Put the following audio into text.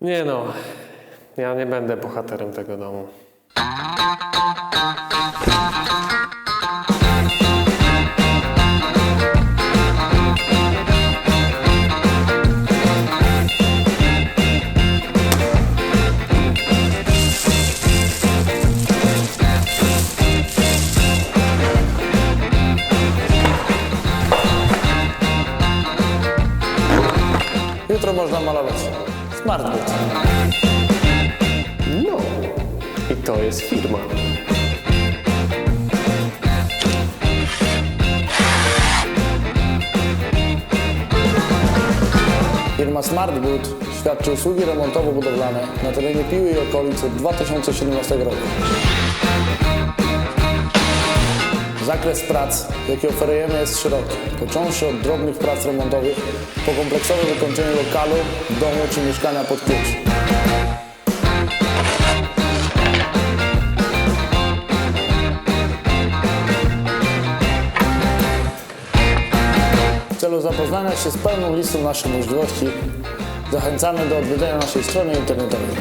Nie no, ja nie będę bohaterem tego domu. Jutro można malować. Smartboot. No, i to jest firma. Firma Smartboot świadczy usługi remontowo-budowlane na terenie Piły i okolic od 2017 roku. Zakres prac, jaki oferujemy jest szeroki, począwszy od drobnych prac remontowych po kompleksowe wykończenie lokalu, domu czy mieszkania pod klucz. W celu zapoznania się z pełną listą naszych możliwości zachęcamy do odwiedzenia naszej strony internetowej.